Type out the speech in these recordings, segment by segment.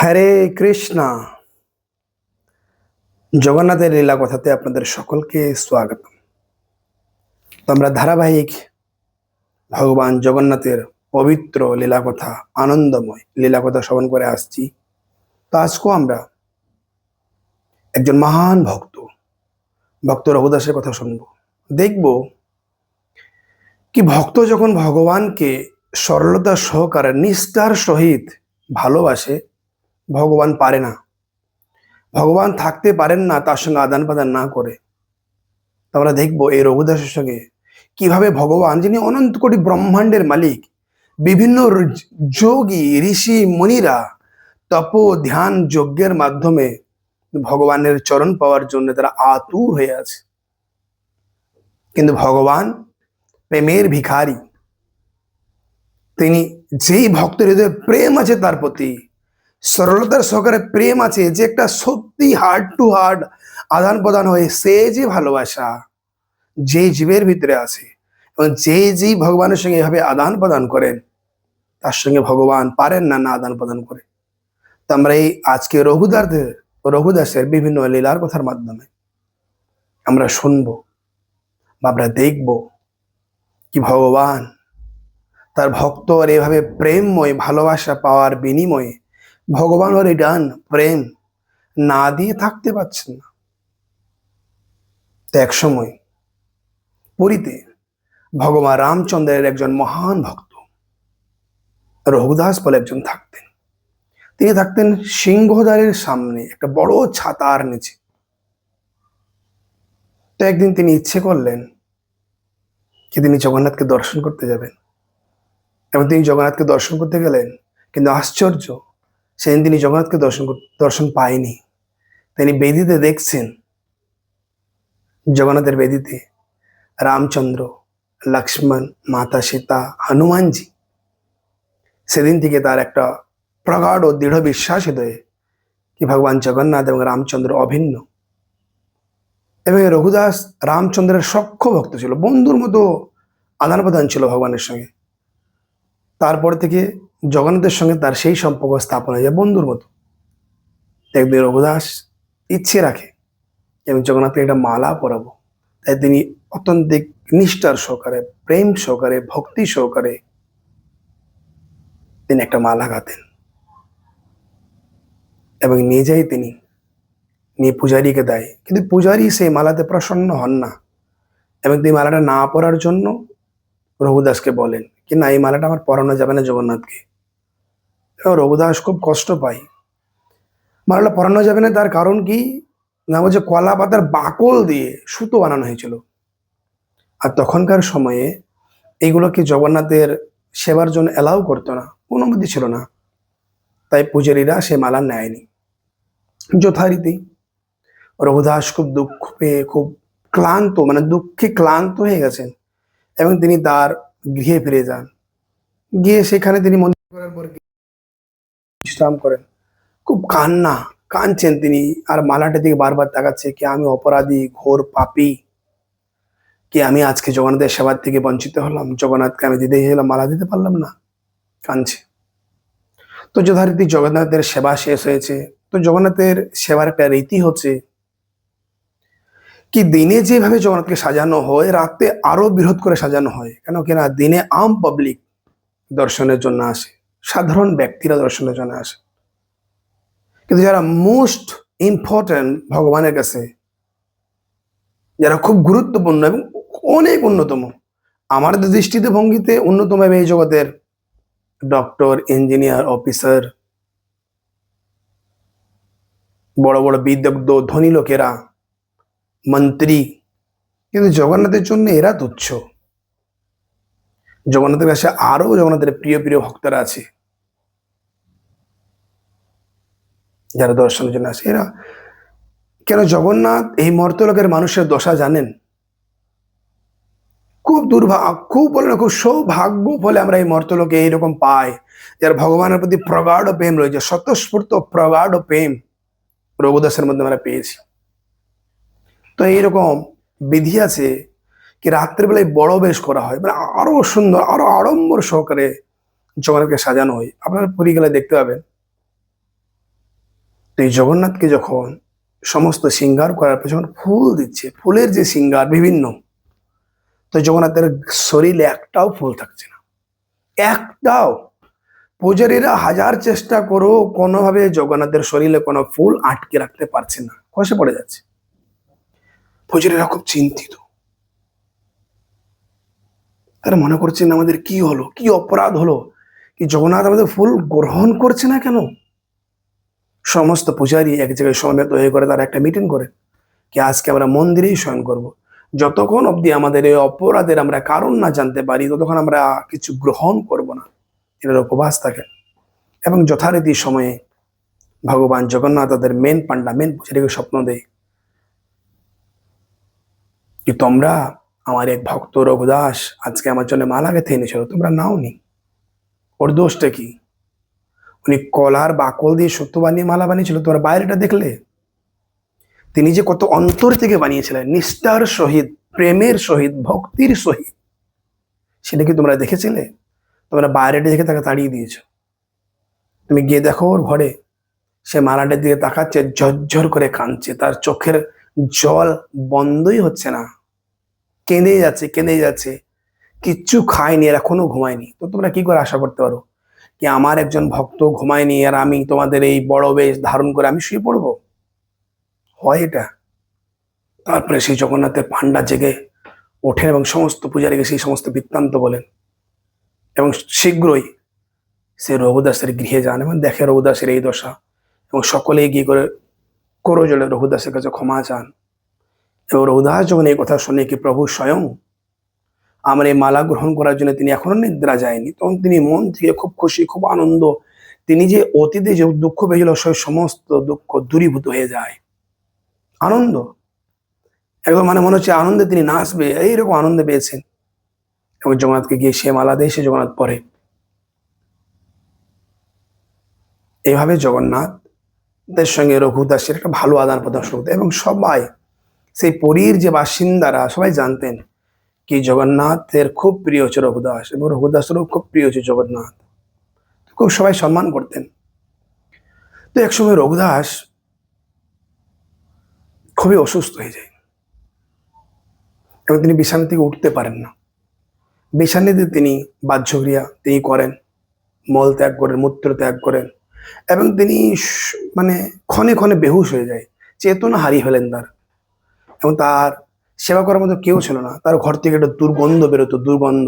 হরে কৃষ্ণা। জগন্নাথের লীলা কথাতে আপনাদের সকলকে স্বাগত আমরা ধারাবাহিক ভগবান জগন্নাথের পবিত্র লীলা কথা, আনন্দময় লীলা কথা শ্রবণ করে আসছি। তো আজকেও আমরা একজন মহান ভক্ত ভক্ত রঘুদাসের কথা শুনব। দেখব কি ভক্ত যখন ভগবানকে সরলতা সহকারে, নিষ্ঠার সহিত ভালোবাসে ভগবান পারে না। ভগবান থাকতে পারেন না, তার সঙ্গে আদান প্রদান না করে। আমরা দেখব এই রঘুদাসের সঙ্গে কীভাবে ভগবান, যিনি অনন্ত কোটি ব্রহ্মাণ্ডের মালিক, বিভিন্ন যোগী, ঋষি, মুনিরা, তপ, ধ্যান যজ্ঞের মাধ্যমে ভগবানের চরণ পাওয়ার জন্য তারা আতুর হয়ে আছে। কিন্তু ভগবান প্রেমের ভিখারি। তিনি যেই ভক্তের হৃদয়ে প্রেম আছে তার প্রতি সরলতার সহকারে প্রেম আছে, যে একটা সত্যি হার্ট টু হার্ট আদান প্রদান হয়ে সে যে ভালোবাসা, যে জীবের ভিতরে আছে, এবং যে যেই ভগবানের সঙ্গে এভাবে আদান প্রদান করেন, তার সঙ্গে ভগবান পারেন না না আদান প্রদান করে। তো আমরা এই আজকে রঘুদাসের রঘুদাসের বিভিন্ন লীলার কথার মাধ্যমে আমরা শুনব, বা আমরা দেখব কি ভগবান তার ভক্ত আর এভাবে প্রেমময় ভালোবাসা পাওয়ার বিনিময়ে ভগবান ওর ডান প্রেম, না দিয়ে থাকতে পারছেন না। তো এক সময় পুরীতে ভগবান রামচন্দ্রের একজন মহান ভক্ত, রঘুদাস বলে একজন থাকতেন। তিনি থাকতেন সিংহদ্বারের সামনে, একটা বড় ছাতার নিচে। তো একদিন তিনি ইচ্ছে করলেন যে তিনি জগন্নাথকে দর্শন করতে যাবেন। এবং তিনি জগন্নাথকে দর্শন করতে গেলেন, কিন্তু আশ্চর্য সেদিন তিনি জগন্নাথকে দর্শন দর্শন পায়নি। তিনি বেদিতে দেখছেন জগন্নাথের বেদিতে রামচন্দ্র, লক্ষ্মণ, মাতা সীতা, হনুমানজি। সেদিন থেকে তার একটা প্রগাঢ় ও দৃঢ় বিশ্বাস হৃদয়ে কি ভগবান জগন্নাথ এবং রামচন্দ্র অভিন্ন। এবং রঘুদাস রামচন্দ্রের সখ্য ভক্ত ছিল, বন্ধুর মতো আদান প্রদান ছিল ভগবানের সঙ্গে। তারপর থেকে জগন্নাথের সঙ্গে তার সেই সম্পর্ক স্থাপন হয়ে যায় বন্ধুর মতো। একদিন রঘুদাস ইচ্ছে রাখে যে আমি জগন্নাথকে একটা মালা পরাবো। তাই তিনি অত্যন্তিক নিষ্ঠার সহকারে, প্রেম সহকারে, ভক্তি সহকারে তিনি একটা মালা গাতেন এবং নিয়ে যাই তিনি, নিয়ে পূজারীকে দেয়। কিন্তু পূজারী সেই মালাতে প্রসন্ন হন না। এবং তিনি মালাটা না পরার জন্য রঘুদাসকে বলেন, কি না, এই মালাটা আমার পরানো যাবে না জগন্নাথকে। রঘুদাস খুব কষ্ট পায়। মালাটা পরানো যাবে না, তার কারণ কি? না বলছে কলা পাতার বাকল দিয়ে সুতো বানানো হয়েছিল। আর তখনকার সময়ে এইগুলোকে জগন্নাথের সেবার জন্য অ্যালাউ করতো না? অনুমতি ছিল না। তাই পূজারীরা সে মালা নেয়নি। যথারীতি রঘুদাস খুব দুঃখ পেয়ে, খুব ক্লান্ত মানে দুঃখে ক্লান্ত হয়ে গেছেন এবং তিনি তার গৃহে ফিরে যান। গিয়ে সেখানে তিনি মন্দির করার পর বিশ্রাম করেন। খুব কান্না, কাঁদছেন তিনি। আর মালাটা দিকে বারবার তাকাচ্ছে কি আমি অপরাধী, ঘোর পাপী। কি আমি আজকে জগন্নাথের সেবার থেকে বঞ্চিত হলাম? জগন্নাথকে আমি দিতে গেলাম মালা দিতে পারলাম না? কাঁদছে। তো যথারীতি জগন্নাথের সেবা শেষ হয়েছে। তো জগন্নাথের সেবার একটা রীতি হচ্ছে কি দিনে যেভাবে জগন্নাথকে সাজানো হয়, রাতে আরও বৃহৎ করে সাজানো হয়। কেন কিনা দিনে আম পাবলিক দর্শনের জন্য আসে। সাধারণ ব্যক্তিরা দর্শনের জন্য আসে। কিন্তু যারা মোস্ট ইম্পর্টেন্ট ভগবানের কাছে, যারা খুব গুরুত্বপূর্ণ এবং অনেক অন্যতম, আমার দৃষ্টিতে ভঙ্গিতে অন্যতম এই জগতের ডক্টর ইঞ্জিনিয়ার অফিসার বড় বড় বিদগ্ধ, ধনী লোকেরা, মন্ত্রী, কিন্তু জগন্নাথের জন্য এরা তুচ্ছ। জগন্নাথের কাছে আরও জগন্নাথের প্রিয় প্রিয় ভক্তরা আছে। যারা দর্শনের জন্য আসে, এরা কেন জগন্নাথ এই মর্তলোকের মানুষের দশা জানেন? খুব দুর্ভাগ্য খুব বলে না, খুব সৌভাগ্য ফলে আমরা এই মর্তলোকে এইরকম পাই, যার ভগবানের প্রতি প্রগাঢ় প্রেম রয়েছে, স্বতঃস্ফূর্ত প্রগাঢ় প্রেম রঘুদাসের মধ্যে আমরা পেয়েছি। তো এইরকম বিধি আছে কি রাত্রেবেলায় বড় বেশ করা হয়। মানে আরও সুন্দর, আরও আড়ম্বর সহকারে জগন্নাথকে সাজানো হয়। আপনারা পুরী গেলে দেখতে পাবেন। তো এই জগন্নাথকে যখন সমস্ত সিঙ্গার করার পর যখন ফুল দিচ্ছে, ফুলের যে সিঙ্গার বিভিন্ন, তো জগন্নাথের শরীরে একটাও ফুল থাকছে না। একটাও। পূজারীরা হাজার চেষ্টা করো কোনোভাবে জগন্নাথের শরীরে কোনো ফুল আটকে রাখতে পারছে না। খসে পড়ে যাচ্ছে। পূজারীরা খুব চিন্তিত। তারা মনে করছেন আমাদের কি হলো? কি অপরাধ হলো? কি জগন্নাথ আমাদের ফুল গ্রহণ করছে না কেন? সমস্ত পূজারী এক জায়গায় সমবেত হয়ে করে তারা একটা মিটিং করে কি আজকে আমরা মন্দিরেই শয়ন করব। যতক্ষণ অবধি আমাদের এই অপরাধের আমরা কারণ না জানতে পারি, ততক্ষণ আমরা কিছু গ্রহণ করব না। এটার উপবাস থাকে। এবং যথারীতি সময়ে ভগবান জগন্নাথ তাদের মেন পান্ডা মেন পূজারীকে স্বপ্ন দেয়। কি তোমরা আমার এক ভক্ত রঘুদাস আজকে আমার জন্য মালা গেথে এনেছিল, তোমরা নাও নি ওর দোষটা কি? উনি কলার বাকল দিয়ে সত্য বানিয়ে মালা বানিয়েছিল তোমরা বাইরেটা দেখলে? তিনি যে কত অন্তর থেকে বানিয়েছিলেন, নিষ্ঠার সহিত, প্রেমের সহিত, ভক্তির সহিত, সেটা কি তোমরা দেখেছিলে? তোমরা বাইরেটা দেখে তাকে তাড়িয়ে দিয়েছ। তুমি গিয়ে দেখো ওর ঘরে, সে মালাটার দিকে তাকাচ্ছে, ঝরঝর করে কাঁদছে, তার চোখের জল বন্ধই হচ্ছে না। কেঁদে যাচ্ছে কেঁদে যাচ্ছে। কিচ্ছু খায়নি, আর এখনও ঘুমায়নি। তো তোমরা কি করে আশা করতে পারো? কি আমার একজন ভক্ত ঘুমায়নি, আর আমি তোমাদের এই বড় বেশ ধারণ করে আমি শুয়ে পড়ব? হয় এটা। তারপরে সেই জগন্নাথের পান্ডা জেগে ওঠেন এবং সমস্ত পূজারীকে সেই সমস্ত বৃত্তান্ত বলেন। এবং শীঘ্রই সে রঘুদাসের গৃহে যান এবং দেখে রঘুদাসের এই দশা। এবং সকলেই গিয়ে করে করো জলে রঘুদাসের কাছে ক্ষমা চান। এবং রঘুদাস যখন এই কথা শুনে কি প্রভু স্বয়ং? আমার এই মালা গ্রহণ করার জন্য তিনি এখনও নিদ্রা যায়নি। তখন তিনি মন থেকে খুব খুশি, খুব আনন্দ। তিনি যে অতীতে যে দুঃখ পেয়েছিল সেই সমস্ত দুঃখ দূরীভূত হয়ে যায়। আনন্দ? একদম মানে মনে হচ্ছে আনন্দে তিনি নাচবে, এইরকম আনন্দে পেয়েছেন। এবং জগন্নাথকে গিয়ে সে মালা দেয়, সে জগন্নাথ পরে। এইভাবে জগন্নাথদের সঙ্গে রঘুদাসের একটা ভালো আদান প্রদান শুরু এবং সবাই সেই পুরীর যে বাসিন্দারা সবাই জানতেন কি জগন্নাথের খুব প্রিয় হচ্ছে রঘুদাস এবং রঘুদাসেরও খুব প্রিয় হচ্ছে জগন্নাথ। খুব সবাই সম্মান করতেন। তো একসময় রঘুদাস খুবই অসুস্থ হয়ে যায় এবং তিনি বিছানা থেকে উঠতে পারেন না। বিছানাতে তিনি বাহ্যক্রিয়া তিনি করেন, মল ত্যাগ করেন, মূত্র ত্যাগ করেন এবং তিনি মানে ক্ষণে ক্ষণে বেহুশ হয়ে যায় চেতনা হারিয়ে ফেলেন তার। এবং তার সেবা করার মতো কেউ ছিল না। তার ঘর থেকে একটা দুর্গন্ধ বেরোতো, দুর্গন্ধ।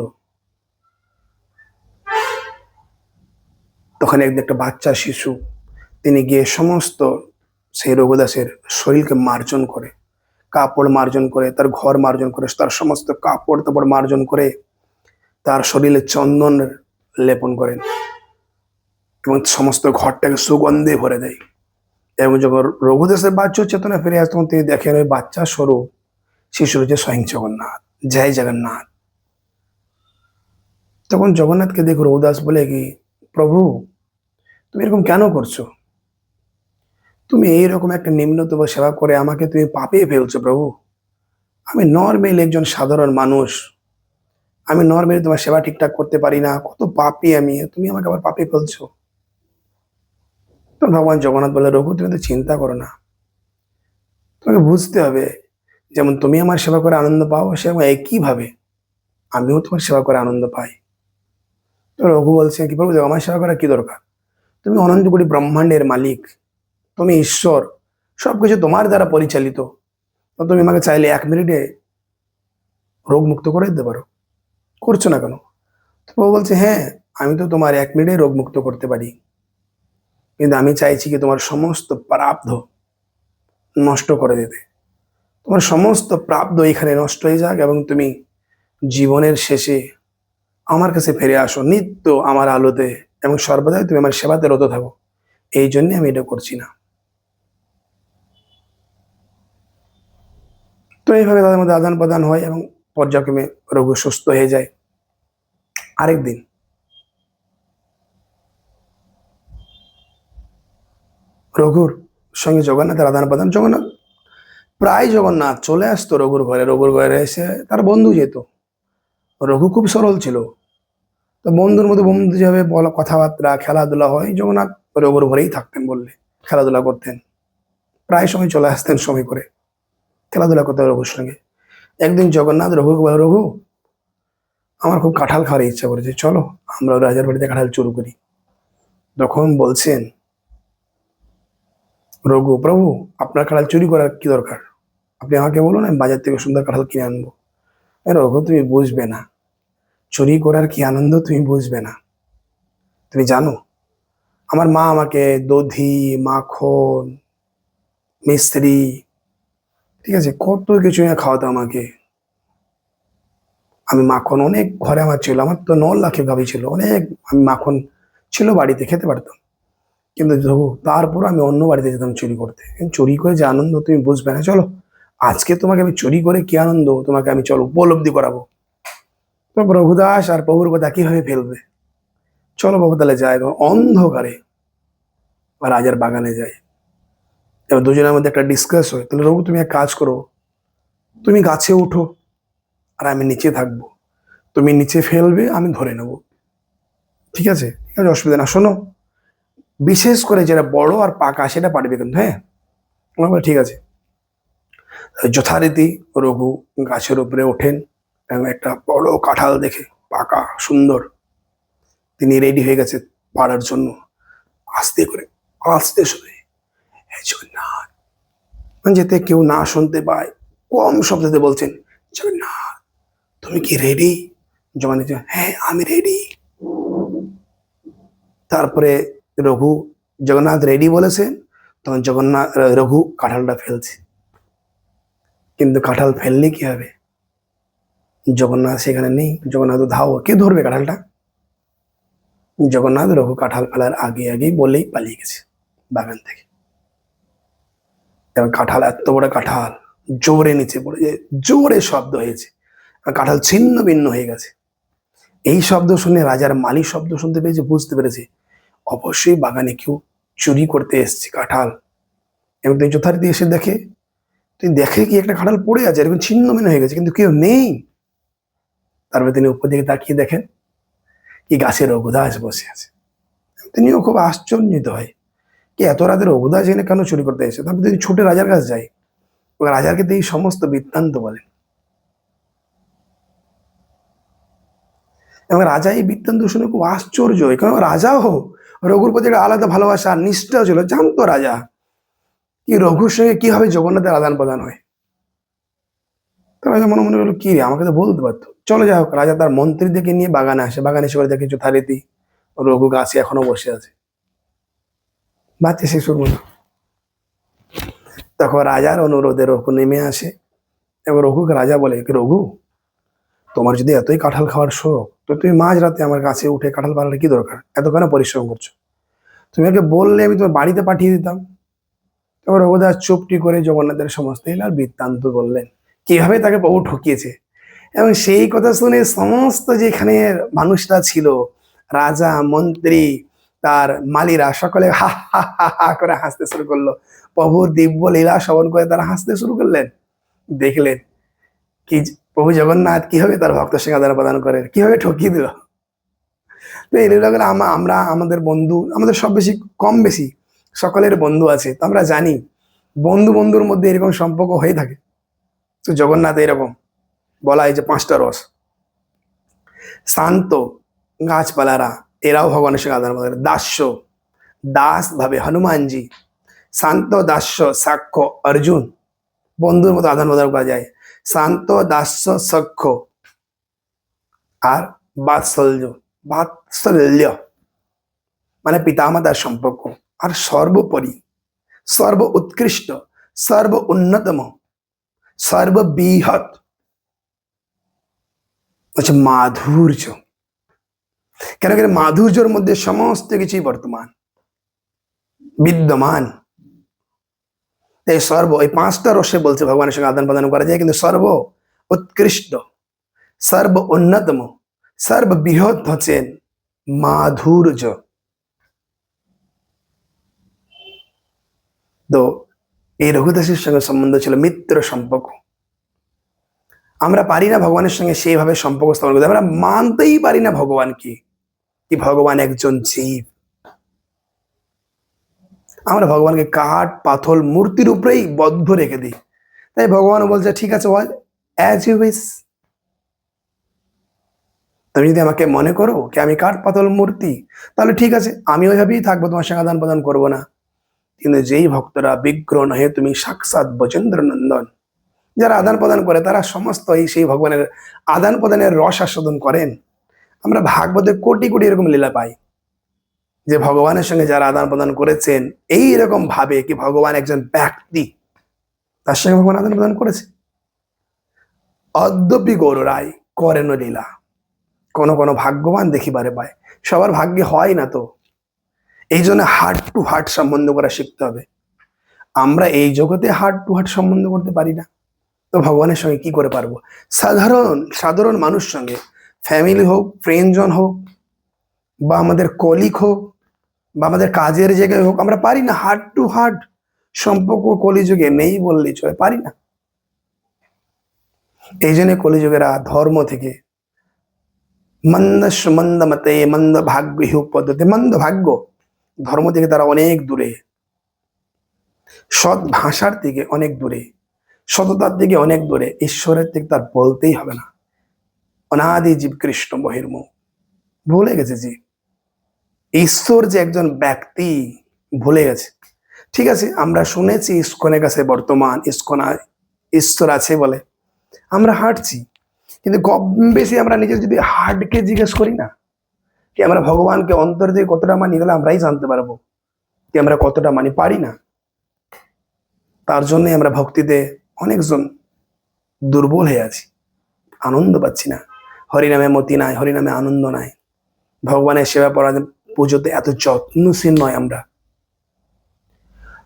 তখন একদিন একটা বাচ্চা শিশু, তিনি গিয়ে সমস্ত সেই রঘুদাসের শরীরকে মার্জন করে, কাপড় মার্জন করে, তার ঘর মার্জন করে, তার সমস্ত কাপড় তাপড় মার্জন করে, তার শরীরে চন্দন লেপন করেন এবং সমস্ত ঘরটাকে সুগন্ধে ভরে দেয়। এবং যখন রঘুদাসের বাচ্চা চেতনা ফিরে আসে, তখন তিনি দেখেন ওই বাচ্চা স্বরূপ শিশু হচ্ছে স্বয়ং জগন্নাথ। জয় জগন্নাথ। তখন জগন্নাথকে দেখে রঘুদাস বলে কি, প্রভু, তুমি এরকম কেন করছ? তুমি এইরকম একটা নিম্নতম সেবা করে আমাকে তুমি পাপে ফেলছো, প্রভু। আমি নর্মেল একজন সাধারণ মানুষ। আমি নর্মালি তোমার সেবা ঠিকঠাক করতে পারি না। কত পাপি আমি। তুমি আমাকে আবার পাপে ফেলছো। তখন ভগবান জগন্নাথ বলে রঘু তুমি তো চিন্তা করো না। তোমাকে বুঝতে হবে যেমন তুমি আমার সেবা করে আনন্দ পাও সেরকম একইভাবে আমিও তোমার সেবা করে আনন্দ পাই। তো রঘু বলছে কি দেখো, আমার সেবা করা কি দরকার? তুমি অনন্ত কোটি ব্রহ্মাণ্ডের মালিক তুমি ঈশ্বর সব কিছু তোমার দ্বারা পরিচালিত। তো তুমি আমাকে চাইলে এক মিনিটে রোগ মুক্ত করে দিতে পারো। করছ না কেন? তো বলছে হ্যাঁ আমি তো তোমার এক মিনিটে রোগ মুক্ত করতে পারি। কিন্তু আমি চাইছি কি তোমার সমস্ত প্রাপ্ত নষ্ট করে দিতে। তোমার সমস্ত প্রাপ্ত এখানে নষ্ট হয়ে যাক এবং তুমি জীবনের শেষে আমার কাছে ফিরে আসো, নিত্য আমার আলোতে এবং সর্বদাই তুমি আমার সেবাতে রত থাকো। এই জন্যে আমি এটা করছি না। তো এইভাবে তাদের মধ্যে আদান প্রদান হয় এবং পর্যায়ক্রমে রোগ সুস্থ হয়ে যায়। আরেকদিন রঘুর সঙ্গে জগন্নাথের আদান প্রদান জগন্নাথ। প্রায় জগন্নাথ চলে আসতো রঘুর ঘরে রঘুর ঘরে এসে তার বন্ধু যেত। রঘু খুব সরল ছিল। তো বন্ধুর মধ্যে বন্ধু যেভাবে বলা, কথাবার্তা, খেলাধুলা হয়, জগন্নাথ রঘুর ঘরেই থাকতেন বললে, খেলাধুলা করতেন। প্রায় সময় চলে আসতেন সময় করে, খেলাধুলা করতেন রঘুর সঙ্গে। একদিন জগন্নাথ, রঘু রঘু, আমার খুব কাঁঠাল খাওয়ার ইচ্ছা করেছে, চলো আমরা রাজার বাড়িতে কাঁঠাল চুরু করি। তখন বলছেন রঘু, প্রভু, আপনার কাঁঠাল চুরি করার কি দরকার? আপনি আমাকে বলুন, আমি বাজার থেকে সুন্দর কাঁঠাল কিনে আনব। রঘু, তুমি বুঝবে না। চুরি করার কি আনন্দ, তুমি বুঝবে না। তুমি জানো, আমার মা আমাকে দধি, মাখন, মিস্ত্রি, ঠিক আছে, কত কিছু খাওয়াতো আমাকে। আমি মাখন অনেক ঘরে আমার ছিল, আমার তো ন লাখে গাভি ছিল, অনেক আমি মাখন ছিল, বাড়িতে খেতে পারতাম। কিন্তু দেখো তারপর আমি অন্য বাড়িতে যেতাম চুরি করতে। চুরি করে যে আনন্দ তুমি বুঝবে না, চলো। আজকে তোমাকে আমি চুরি করে কি আনন্দ? তোমাকে আমি চলো, উপলব্ধি করাবো। তো রঘুদাস আর প্রভুর কথা কীভাবে ফেলবে? চলো বাবু তাহলে এবং অন্ধকারে রাজার বাগানে যাই। এবার দুজনের মধ্যে একটা ডিসকাস হয়। তাহলে রঘু, তুমি এক কাজ করো। তুমি গাছে উঠো আর আমি নিচে থাকব। তুমি নিচে ফেলবে, আমি ধরে নেব। ঠিক আছে? ঠিক আছে অসুবিধা না শোনো বিশেষ করে যেটা বড় আর পাকা সেটা পারবে কিন্তু হ্যাঁ? আমরা ঠিক আছে। যথারীতি রঘু গাছের উপরে ওঠেন এবং একটা বড় কাঁঠাল দেখে, পাকা, সুন্দর, তিনি রেডি হয়ে গেছে পাড়ার জন্য। আস্তে করে, আস্তে শুনে "হে জগন্নাথ। মানে যাতে কেউ না শুনতে পায়, কম শব্দতে বলছেন, জগন্নাথ, তুমি কি রেডি জগন্নাথ হ্যাঁ আমি রেডি তারপরে রঘু জগন্নাথ রেডি বলেছেন, তখন জগন্নাথ রঘু কাঁঠালটা ফেলছে। কিন্তু কাঁঠাল ফেললে কি হবে? জগন্নাথ সেখানে নেই, জগন্নাথ ধাও, কে ধরবে কাঁঠালটা? জগন্নাথ, রঘু কাঁঠাল ফেলার আগে আগেই বলেই পালিয়ে গেছে বাগান থেকে। এবং কাঁঠাল, এত বড় কাঁঠাল, জোরে নিচে পড়ে জোরে শব্দ হয়েছে কাঁঠাল ছিন্ন ভিন্ন হয়ে গেছে। এই শব্দ শুনে রাজার মালি শব্দ শুনতে পেয়েছে, বুঝতে পেরেছে অবশ্যই বাগানে কেউ চুরি করতে এসছে কাঁঠাল। এবং তুই যথারীতি এসে দেখে, তুই দেখে কি একটা কাঁঠাল পড়ে আছে? এরকম ছিন্ন হয়ে গেছে, কিন্তু কেউ নেই। তারপরে তিনি উপর দিকে তাকিয়ে দেখেন কি গাছের রঘুদাস বসে আছে। তিনিও খুব আশ্চর্যিত হয়, কি এত রাতে রঘুদাস এখানে কেন চুরি করতে এসে তারপর তিনি ছুটে রাজার কাছে যায় রাজাকে তিনি সমস্ত বৃত্তান্ত বলেন। এবং রাজা এই বৃত্তান্ত শুনে খুব আশ্চর্য হয়, কারণ রাজাও রঘুর প্রতি একটা আলাদা ভালোবাসা নিষ্ঠা ছিল। জানতো রাজা কি রঘুর সঙ্গে কীভাবে জগন্নাথের আদান প্রদান হয়। রাজা মনে মনে করল কি রে আমাকে তো বলতে পারতো। চলো যাই হোক, রাজা তার মন্ত্রীদেরকে নিয়ে বাগানে আসে। বাগানে এসে দেখে যথারীতি রঘু গাছে এখনও বসে আছে। বাচ্চা শিশুর মতো তখন রাজার অনুরোধে রঘু নেমে আসে। এবং রঘুকে রাজা বলে রঘু তোমার যদি এতই কাঁঠাল খাওয়ার শোক, তো তুমি মাঝ রাতে আমার কাছে উঠে কাঁঠাল পাড়ার কি দরকার? এত কেন পরিশ্রম করছ। তুমি আগে বললে আমি তোমার বাড়িতে পাঠিয়ে দিতাম। তবে রঘুদাস চুপটি করে জগন্নাথের সমস্ত এলার বৃত্তান্ত বললেন, কীভাবে তাকে প্রভু ঠকিয়েছে? এবং সেই কথা শুনে সমস্ত যেখানে মানুষরা ছিল, রাজা, মন্ত্রী, তার মালিরা সকলে হা হা হা হা, করে হাসতে শুরু করল। প্রভুর দিব্য লীলা শ্রবণ করে তারা হাসতে শুরু করলেন। দেখলেন কি প্রভু জগন্নাথ কীভাবে তার ভক্ত আদান প্রদান করেন? কীভাবে ঠকিয়ে দিল? তো এই লীলাগুলো আমরা আমাদের বন্ধু, আমাদের সব বেশি, কম বেশি সকলের বন্ধু আছে। তো আমরা জানি বন্ধু বন্ধুর মধ্যে এরকম সম্পর্ক হয়ে থাকে। তো জগন্নাথ এরকম। বলা হয় যে পাঁচটা রস। শান্ত গাছপালারা, এরাও ভগবানের সঙ্গে আদান প্রদান দাস্য, দাস ভাবে হনুমানজি। শান্ত দাস্য, সাক্ষ্য অর্জুন। বন্ধুর মতো আদান প্রদান করা যায়। শান্ত দাস্য সখ্য। আর বাৎসল্য বাৎসল্য। মানে পিতামাতার সম্পর্ক। আর সর্বোপরি, সর্ব উৎকৃষ্ট, সর্ব উন্নতম সর্ববৃহৎ হচ্ছে মাধুর্য। কেন কেন মাধুর্যের মধ্যে সমস্ত কিছুই বর্তমান। বিদ্যমান। এই সর্ব, এই পাঁচটা রসে বলছে ভগবানের সঙ্গে আদান প্রদান করা যায়, কিন্তু সর্ব উৎকৃষ্ট, সর্ব উন্নতম সর্ববৃহৎ হচ্ছেন মাধুর্য। তো এই রঘুদাসের সঙ্গে সম্বন্ধ ছিল মিত্র সম্পর্ক। আমরা পারি না ভগবানের সঙ্গে সেইভাবে সম্পর্ক স্থাপন করতে, আমরা মানতেই পারি না ভগবানকে, কি ভগবান একজন জীব। আমরা ভগবানকে কাঠ, পাথর, মূর্তির উপরেই বদ্ধ রেখে দিই। তাই ভগবান বলছে, ঠিক আছে অ্যাজ ইউ উইস তুমি যদি আমাকে মনে করো কি আমি কাঠ, পাথর, মূর্তি, তাহলে ঠিক আছে, আমি ওইভাবেই থাকব, তোমার সঙ্গে আদান প্রদান করব না। কিন্তু যেই ভক্তরা বিগ্রহ নহে, তুমি সাক্ষাৎ বচেন্দ্র নন্দন। যারা আদান প্রদান করে, তারা সমস্ত এই সেই ভগবানের আদান প্রদানের রস আস্বাদন করেন। আমরা ভাগবতের কোটি কোটি এরকম লীলা পাই। যে ভগবানের সঙ্গে যারা আদান প্রদান করেছেন, এই রকম ভাবে কি ভগবান একজন ব্যক্তি? তার সঙ্গে ভগবান আদান প্রদান করেছে? অদ্যপি গৌর রায় করেন লীলা। কোনো কোনো ভাগ্যবান দেখিবারে পায় সবার ভাগ্যে হয় না তো। এই জন্য হার্ট টু হার্ট সম্বন্ধ করা শিখতে হবে। আমরা এই জগতে হার্ট টু হার্ট সম্বন্ধ করতে পারি না। তো ভগবানের সঙ্গে কি করে পারব? সাধারণ সাধারণ মানুষ সঙ্গে ফ্যামিলি হোক ফ্রেন্ডজন হোক বা আমাদের কলিক হোক বা আমাদের কাজের জায়গায় হোক, আমরা পারি না হার্ট টু হার্ট সম্পর্ক কলিযুগে নেই বললেই চলে, পারি না। এই জন্য কলিযুগেরা ধর্ম থেকে মন্দ মন্দ মতে মন্দ ভাগ্য হিউক পদ্ধতি, মন্দ ভাগ্য ধর্ম থেকে তারা অনেক দূরে, সৎ ভাষার থেকে অনেক দূরে, সততার দিকে অনেক দূরে, ঈশ্বরের থেকে তার বলতেই হবে না। অনাদি জীব কৃষ্ণ বহির্মুখ। ভুলে গেছে জীব। ঈশ্বর যে একজন ব্যক্তি ভুলে গেছে। ঠিক আছে, আমরা শুনেছি ইস্কনের কাছে বর্তমান ইস্কন ঈশ্বর আছে বলে। আমরা হাঁটছি, কিন্তু কম বেশি আমরা নিজের যদি হার্টকে জিজ্ঞেস করি না, কি আমরা ভগবানকে অন্তর দিয়ে কতটা মানি গেলে আমরাই জানতে পারব কি আমরা কতটা মানি, পারি না। তার জন্যই আমরা ভক্তিতে অনেকজন দুর্বল হয়ে আছি, আনন্দ পাচ্ছি না। হরিনামে মতি নাই, হরিনামে আনন্দ নাই। ভগবানের সেবা পড়া পুজোতে এত যত্নশীল নয় আমরা।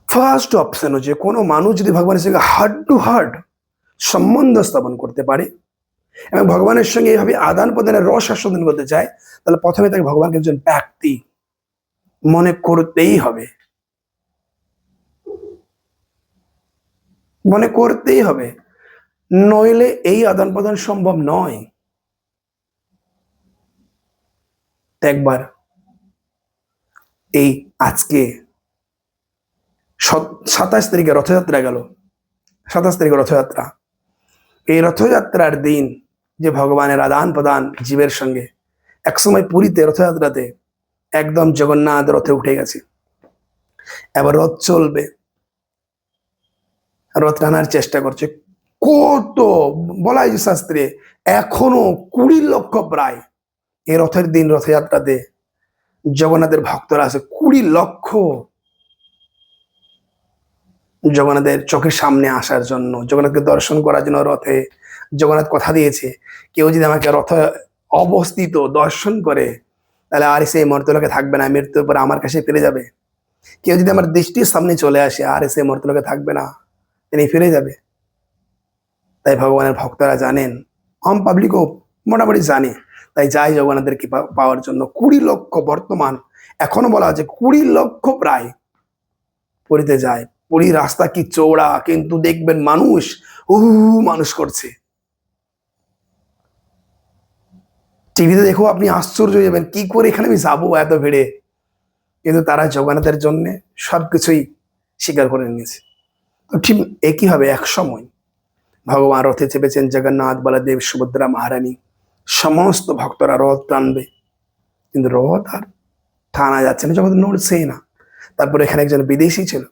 ফার্স্ট অপশন হচ্ছে কোনো মানুষ যদি ভগবানের সঙ্গে হার্ট টু হার্ট সম্বন্ধ স্থাপন করতে পারে এবং ভগবানের সঙ্গে এইভাবে আদান প্রদানের রস আস্বাদন করতে চায়, তাহলে প্রথমে তাকে ভগবানকে একজন ব্যক্তি মনে করতেই হবে। মনে করতেই হবে। নইলে এই আদান প্রদান সম্ভব নয়। একবার এই আজকে সাতাশ তারিখে রথযাত্রা গেল। সাতাশ তারিখে রথযাত্রা। এই রথযাত্রার দিন যে ভগবানের আদান প্রদান জীবের সঙ্গে একসময় পুরীতে রথযাত্রাতে একদম জগন্নাথ রথে উঠে গেছে। এবার রথ চলবে। রথ টানার চেষ্টা করছে। কত বলাই যে শাস্ত্রে এখনও কুড়ি লক্ষ প্রায় এই রথের দিন রথযাত্রাতে জগন্নাথের ভক্তরা আছে, কুড়ি লক্ষ জগন্নাথের চোখের সামনে আসার জন্য, জগন্নাথকে দর্শন করার জন্য রথে জগন্নাথ কথা দিয়েছে, কেউ যদি আমাকে রথ অবস্থিত দর্শন করে, তাহলে আর সেই মর্তলোকে থাকবে না, মৃত্যুর পর আমার কাছে ফিরে যাবে। কেউ যদি আমার দৃষ্টির সামনে চলে আসে, আর সে মর্তলোকে থাকবে না, তিনি ফিরে যাবে। তাই ভগবানের ভক্তরা জানেন আম পাবলিকও মোটামুটি জানে। তাই যাই জগন্নাথের কৃপা পাওয়ার জন্য কুড়ি লক্ষ বর্তমান, এখনও বলা হচ্ছে কুড়ি লক্ষ প্রায় পুরীতে যায়। পুরী রাস্তা কি চৌড়া কিন্তু দেখবেন মানুষ উ মানুষ করছে। টিভিতে দেখো আপনি আশ্চর্য হয়ে যাবেন, কি করে এখানে আমি যাব এত ভিড়ে? কিন্তু তারা জগন্নাথের জন্য সবকিছুই স্বীকার করে নিয়েছে। তো ঠিক একই হবে এক সময় ভগবান রথে চেপেছেন জগন্নাথ, বলদেব, সুভদ্রা, মহারানী। সমস্ত ভক্তরা রথ টানবে। কিন্তু রথ আর টানা যাচ্ছে না যখন নড়ছেই না। তারপর এখানে একজন বিদেশি ছিল।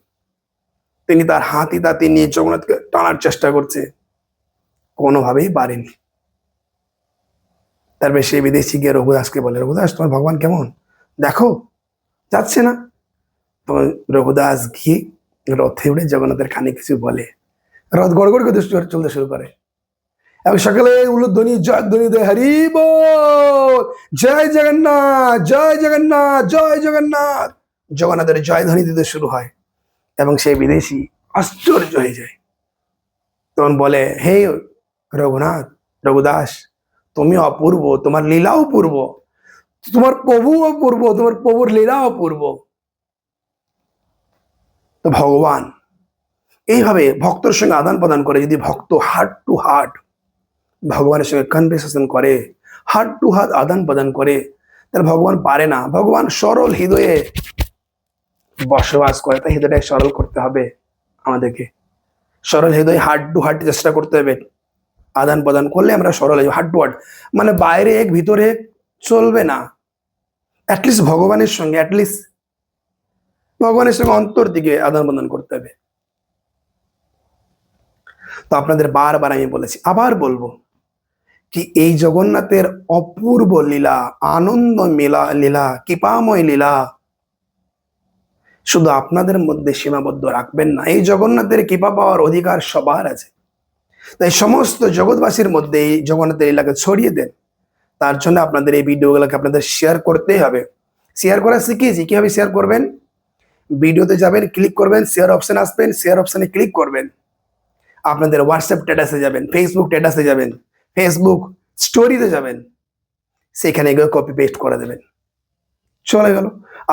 তিনি তার হাতি তাতি নিয়ে জগন্নাথকে টানার চেষ্টা করছে। কোনোভাবেই পারেনি। তারপরে সেই বিদেশি গিয়ে রঘুদাসকে বলে, রঘুদাস, তোমার ভগবান কেমন? দেখো, যাচ্ছে না। তোমার রঘুদাস গিয়ে রথে উঠে জগন্নাথের খানি কিছু বলে। রথ গড়গড় করে চলতে শুরু করে। এবং সকালে জয় ধ্বনি দেয় হরি বল। জয় জগন্নাথ জয় জগন্নাথ জয় জগন্নাথ। জগন্নাথের জয় ধ্বনি দিতে শুরু হয় এবং সেই বিদেশি আশ্চর্য হয়ে যায় তখন বলে, হে রঘুনাথ, রঘুদাস, তুমি অপূর্ব, তোমার লীলা অপূর্ব তোমার প্রভু অপূর্ব তোমার প্রভুর লীলা অপূর্ব তো ভগবান এইভাবে ভক্তর সঙ্গে আদান প্রদান করে, যদি ভক্ত হার্ট টু হার্ট ভগবানের সঙ্গে কনভারসেশন করে হার্ট টু হার্ট আদান প্রদান করে তাহলে ভগবান পারে না। ভগবান সরল হৃদয়ে বসবাস করে, তাই হৃদয়টাকে সরল করতে হবে আমাদেরকে। সরল হৃদয় হার্ট টু হার্ট চেষ্টা করতে হবে। আদান প্রদান করলে আমরা সরল হয়ে হার্ট টু হার্ট মানে বাইরে এক, ভিতরে চলবে না। অ্যাটলিস্ট ভগবানের সঙ্গে অ্যাটলিস্ট ভগবানের সঙ্গে অন্তর দিকে আদান প্রদান করতে হবে। তো আপনাদের বারবার আমি বলেছি, আবার বলব কি এই জগন্নাথের অপূর্ব লীলা, আনন্দ মেলা, লীলা, কৃপাময় লীলা? শুধু আপনাদের মধ্যে সীমাবদ্ধ রাখবেন না, এই জগন্নাথের কৃপা পাওয়ার অধিকার সবার আছে। তাই সমস্ত জগৎবাসীর মধ্যে এই জগন্নাথের লীলাকে ছড়িয়ে দেন। তার জন্য আপনাদের এই ভিডিওগুলোকে আপনাদের শেয়ার করতেই হবে। শেয়ার করা শিখিয়েছি কীভাবে শেয়ার করবেন? ভিডিওতে যাবেন ক্লিক করবেন শেয়ার অপশন আসবেন শেয়ার অপশনে ক্লিক করবেন। আপনাদের হোয়াটসঅ্যাপ স্ট্যাটাসে যাবেন ফেসবুক স্ট্যাটাসে যাবেন। ফেসবুক স্টোরিতে যাবেন, সেখানে গিয়ে কপি পেস্ট করে দেবেন। চলে গেল।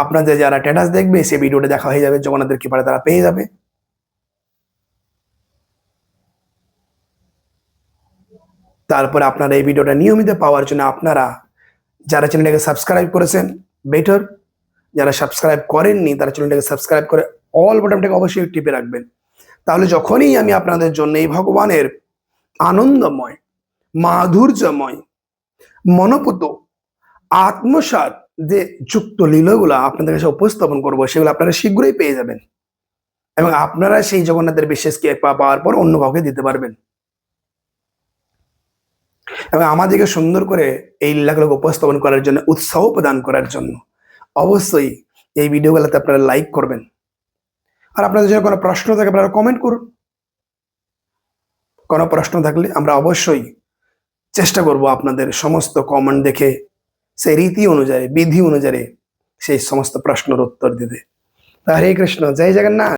আপনাদের যারা স্ট্যাটাস দেখবে সে ভিডিওটা দেখা হয়ে যাবে, জগন্নাথের কৃপারে তারা পেয়ে যাবে। তারপরে আপনারা এই ভিডিওটা নিয়মিত পাওয়ার জন্য আপনারা যারা চ্যানেলটাকে সাবস্ক্রাইব করেছেন বেটার যারা সাবস্ক্রাইব করেননি, তারা চ্যানেলটাকে সাবস্ক্রাইব করে অল বাটনটাকে অবশ্যই টিপে রাখবেন। তাহলে যখনই আমি আপনাদের জন্য এই ভগবানের আনন্দময় মাধুর্যময়। মনোপুত আত্মসাত যে যুক্ত লীলাগুলো আপনাদের কাছে উপস্থাপন করব, সেগুলো আপনারা শীঘ্রই পেয়ে যাবেন। এবং আপনারা সেই জগন্নাথের বিশেষ কৃপা পাওয়ার পর অন্য কাউকে দিতে পারবেন। এবং আমাদেরকে সুন্দর করে এই লীলাগুলোকে উপস্থাপন করার জন্য উৎসাহ প্রদান করার জন্য অবশ্যই এই ভিডিওগুলোতে আপনারা লাইক করবেন। আর আপনাদের যদি কোনো প্রশ্ন থাকে, আপনারা কমেন্ট করুন। কোনো প্রশ্ন থাকলে আমরা অবশ্যই চেষ্টা করব আপনাদের সমস্ত কমেন্ট দেখে, সেই রীতি অনুযায়ী, বিধি অনুযায়ী সেই সমস্ত প্রশ্নের উত্তর দিতে। হরে কৃষ্ণ, জয় জগন্নাথ।